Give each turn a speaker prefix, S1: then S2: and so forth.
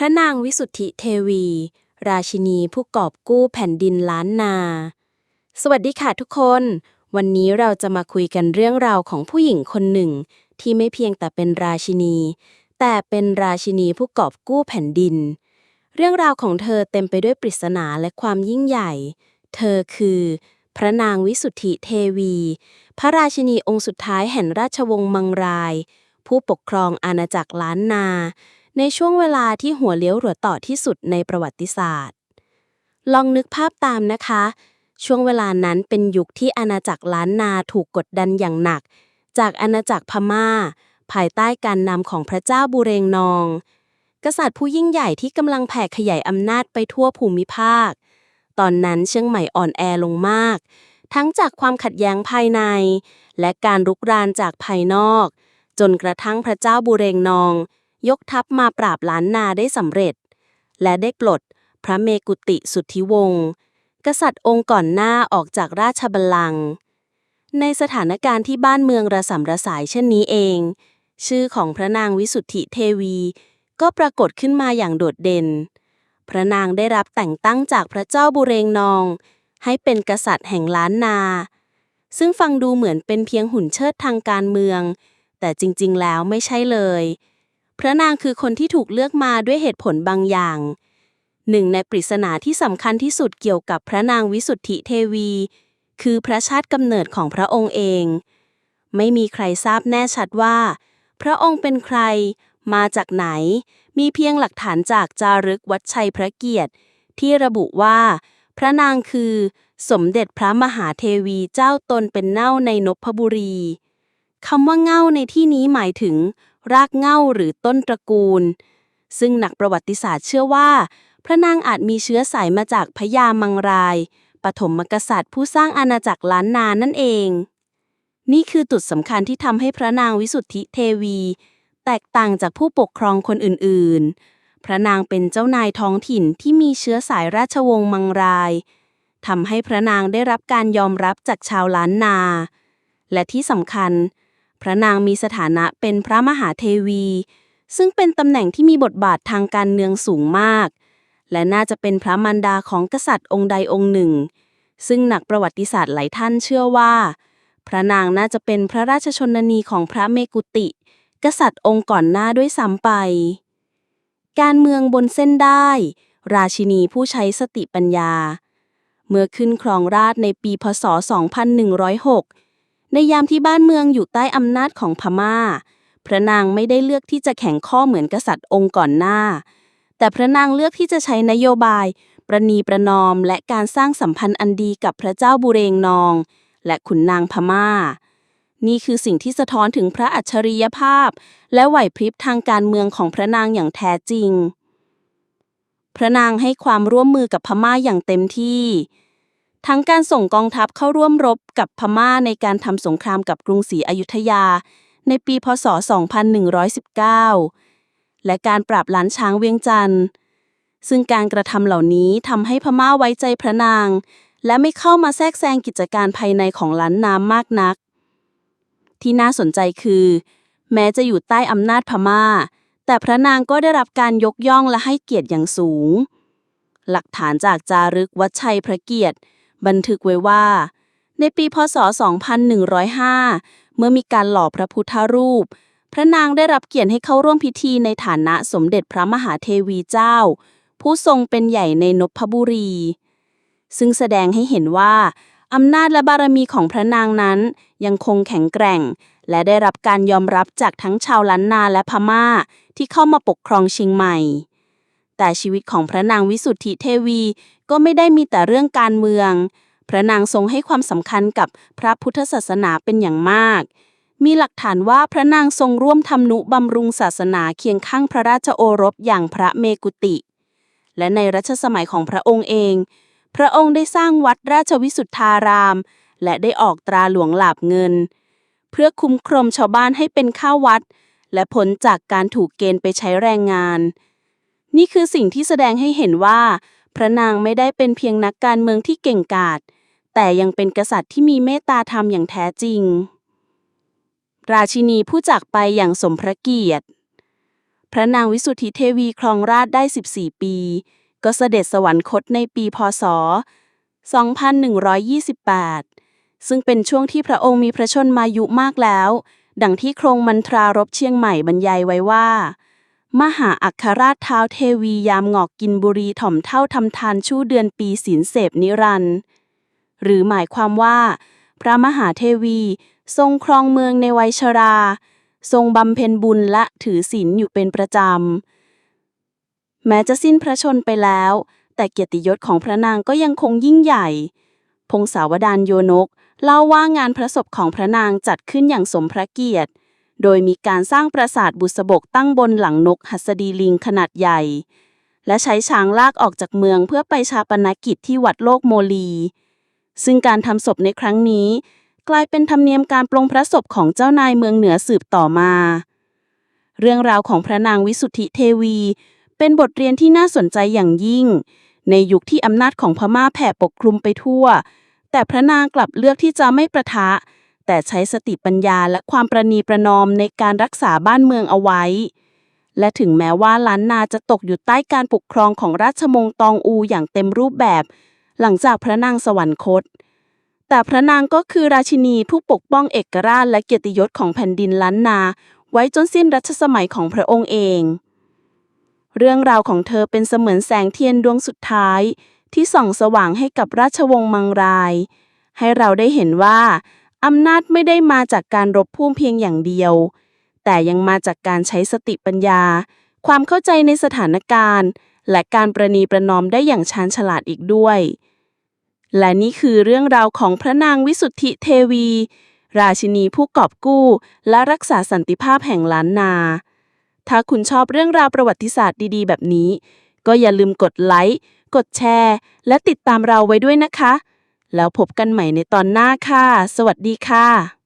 S1: พระนางวิสุทธิเทวี ราชินีผู้กอบกู้แผ่นดินล้านนา สวัสดีค่ะทุกคน วันนี้เราจะมาคุยกันเรื่องราวของผู้หญิงคนหนึ่ง ที่ไม่เพียงแต่เป็นราชินี แต่เป็นราชินีผู้กอบกู้แผ่นดิน เรื่องราวของเธอเต็มไปด้วยปริศนาและความยิ่งใหญ่ เธอคือ พระนางวิสุทธิเทวี พระราชินีองค์สุดท้ายแห่งราชวงศ์มังราย ผู้ปกครองอาณาจักรล้านนา ในช่วงเวลาที่หัวเลี้ยวหัวต่อที่สุดในประวัติศาสตร์ ลองนึกภาพตามนะคะ ช่วงเวลานั้นเป็นยุคที่อาณาจักรล้านนาถูกกดดันอย่างหนัก จากอาณาจักรพม่า ภายใต้การนำของพระเจ้าบุเรงนอง กษัตริย์ผู้ยิ่งใหญ่ที่กำลังแผ่ขยายอำนาจไปทั่วภูมิภาค ตอนนั้นเชียงใหม่อ่อนแอลงมาก ทั้งจากความขัดแย้งภายใน และการรุกรานจากภายนอก จนกระทั่งพระเจ้าบุเรงนอง ยกทัพมาปราบล้านนาได้สำเร็จ และได้ปลดพระเมกุติสุทธิวงศ์กษัตริย์องค์ก่อนหน้าออกจากราชบัลลังก์ในสถานการณ์ที่บ้านเมืองระสำระสายเช่นนี้เอง ชื่อของพระนางวิสุทธิเทวี ก็ปรากฏขึ้นมาอย่างโดดเด่น พระนางได้รับแต่งตั้งจากพระเจ้าบุเรงนอง ให้เป็นกษัตริย์แห่งล้านนา ซึ่งฟังดูเหมือนเป็นเพียงหุ่นเชิดทางการเมือง แต่จริงๆแล้วไม่ใช่เลย พระนางคือคนที่ถูกเลือกมาด้วยเหตุผลบางอย่าง หนึ่งในปริศนาที่สำคัญที่สุดเกี่ยวกับพระนางวิสุทธิเทวี คือพระชาติกำเนิดของพระองค์เอง ไม่มีใครทราบแน่ชัดว่า พระองค์เป็นใคร มาจากไหน มีเพียงหลักฐานจากจารึกวัดชัยพระเกียรติ ที่ระบุว่า พระนางคือ สมเด็จพระมหาเทวีเจ้าตนเป็นเง่าในนพบุรีคำว่าเง่าในที่นี้หมายถึง รากเง่าหรือต้นตระกูล ซึ่งนักประวัติศาสตร์เชื่อว่า พระนางอาจมีเชื้อสายมาจากพญามังราย ปฐมกษัตริย์ผู้สร้างอาณาจักรล้านนานั่นเอง นี่คือจุดสำคัญที่ทำให้พระนางวิสุทธิเทวี แตกต่างจากผู้ปกครองคนอื่น ๆ พระนางเป็นเจ้านายท้องถิ่นที่มีเชื้อสายราชวงศ์มังรายทำให้พระนางได้รับการยอมรับจากชาวล้านนา และที่สำคัญ พระนางมีสถานะเป็นพระมหาเทวี ซึ่งเป็นตำแหน่งที่มีบทบาททางการเมืองสูงมาก และน่าจะเป็นพระมารดาของกษัตริย์องค์ใดองค์หนึ่ง ซึ่งหนักประวัติศาสตร์หลายท่านเชื่อว่า พระนางน่าจะเป็นพระราชชนนีของพระเมกุติ กษัตริย์องค์ก่อนหน้าด้วยซ้ำไป การเมืองบนเส้นได้ ราชินีผู้ใช้สติปัญญา เมื่อขึ้นครองราชในปีพศ 2106 ในยามที่บ้านเมืองอยู่ใต้อำนาจของพม่า พระนางไม่ได้เลือกที่จะแข่งข้อเหมือนกษัตริย์องค์ก่อนหน้า แต่พระนางเลือกที่จะใช้นโยบาย ประนีประนอมและการสร้างสัมพันธ์อันดีกับพระเจ้าบุเรงนอง และขุนนางพม่า นี่คือสิ่งที่สะท้อนถึงพระอัจฉริยภาพ และไหวพริบทางการเมืองของพระนางอย่างแท้จริง พระนางให้ความร่วมมือกับพม่าอย่างเต็มที่ ทั้งการส่งกองทัพเข้าร่วมรบกับพม่าในการทำสงครามกับกรุงศรีอยุธยา ในปีพศ 2119 และการปราบล้านช้างเวียงจันทร์ ซึ่งการกระทำเหล่านี้ทำให้พม่าไว้ใจพระนาง และไม่เข้ามาแทรกแซงกิจการภายในของล้านน้ำมากนัก ที่น่าสนใจคือ แม้จะอยู่ใต้อำนาจพม่า แต่พระนางก็ได้รับการยกย่องและให้เกียรติอย่างสูง หลักฐานจากจารึกวัดชัยพระเกียรติ บันทึกไว้ว่า ในปีพศ 2105 เมื่อมีการหล่อพระพุทธรูป พระนางได้รับเกียรติให้เข้าร่วมพิธีในฐานะสมเด็จพระมหาเทวีเจ้า ผู้ทรงเป็นใหญ่ในนพบุรี ซึ่งแสดงให้เห็นว่าอำนาจและบารมีของพระนางนั้นยังคงแข็งแกร่ง และได้รับการยอมรับจากทั้งชาวล้านนาและพม่าที่เข้ามาปกครองเชียงใหม่ แต่ชีวิตของพระนางวิสุทธิเทวีก็ไม่ได้มีแต่เรื่องการเมือง พระนางทรงให้ความสำคัญกับพระพุทธศาสนาเป็นอย่างมาก มีหลักฐานว่าพระนางทรงร่วมทำนุบำรุงศาสนาเคียงข้างพระราชโอรสอย่างพระเมกุติ และในรัชสมัยของพระองค์เอง พระองค์ได้สร้างวัดราชวิสุทธาราม และได้ออกตราหลวงหลาบเงิน เพื่อคุ้มครองชาวบ้านให้เป็นข้าวัด และพ้นจากการถูกเกณฑ์ไปใช้แรงงาน นี่คือสิ่งที่แสดงให้เห็นว่า พระนางไม่ได้เป็นเพียงนักการเมืองที่เก่งกาจแต่ยังเป็นกษัตริย์ที่มีเมตตาธรรมอย่างแท้จริง ราชินีผู้จากไปอย่างสมพระเกียรติ พระนางวิสุทธิเทวีครองราชได้ 14 ปี ก็เสด็จสวรรคตในปีพศ 2128 ซึ่งเป็นช่วงที่พระองค์มีพระชนมายุมากแล้ว ดังที่โครงมันทรารบเชียงใหม่บรรยายไว้ว่า มหาอัครราชเท้าวเทวียามงอกกินบุรีถ่อมเท่าทำทานชู่เดือนปีศีลเสพนิรันดร์หรือหมายความว่า พระมหาเทวี ทรงครองเมืองในวัยชรา ทรงบำเพ็ญบุญและถือศีลอยู่เป็นประจำ แม้จะสิ้นพระชนไปแล้ว แต่เกียรติยศของพระนางก็ยังคงยิ่งใหญ่ พงศาวดารโยนก เล่าว่างานพระศพของพระนางจัดขึ้นอย่างสมพระเกียรติ โดยมีการสร้างปราสาทบุษบกตั้งบนหลังนกหัสดีลิงขนาดใหญ่ และใช้ช้างลากออกจากเมืองเพื่อไปชาปนกิจที่วัดโลกโมลี ซึ่งการทำศพในครั้งนี้ กลายเป็นธรรมเนียมการปลงพระศพของเจ้านายเมืองเหนือสืบต่อมา เรื่องราวของพระนางวิสุทธิเทวี เป็นบทเรียนที่น่าสนใจอย่างยิ่ง ในยุคที่อำนาจของพม่าแผ่ปกคลุมไปทั่ว แต่พระนางกลับเลือกที่จะไม่ประทะ แต่ใช้สติปัญญาและความประนีประนอมในการรักษาบ้านเมืองเอาไว้ และถึงแม้ว่าล้านนาจะตกอยู่ใต้การปกครองของราชวงศ์ตองอูอย่างเต็มรูปแบบ หลังจากพระนางสวรรคต แต่พระนางก็คือราชินีผู้ปกป้องเอกราชและเกียรติยศของแผ่นดินล้านนา ไว้จนสิ้นรัชสมัยของพระองค์เอง เรื่องราวของเธอเป็นเสมือนแสงเทียนดวงสุดท้าย ที่ส่องสว่างให้กับราชวงศ์มังราย ให้เราได้เห็นว่า อำนาจไม่ได้มาจากการรบพุ่มเพียงอย่างเดียว แต่ยังมาจากการใช้สติปัญญา ความเข้าใจในสถานการณ์ และการประนีประนอมได้อย่างชาญฉลาดอีกด้วย และนี่คือเรื่องราวของพระนางวิสุทธิเทวี ราชินีผู้กอบกู้ และรักษาสันติภาพแห่งล้านนา ถ้าคุณชอบเรื่องราวประวัติศาสตร์ดีๆ แบบนี้ ก็อย่าลืมกดไลค์ กดแชร์ และติดตามเราไว้ด้วยนะคะ แล้วพบกันใหม่ในตอนหน้าค่ะ สวัสดีค่ะ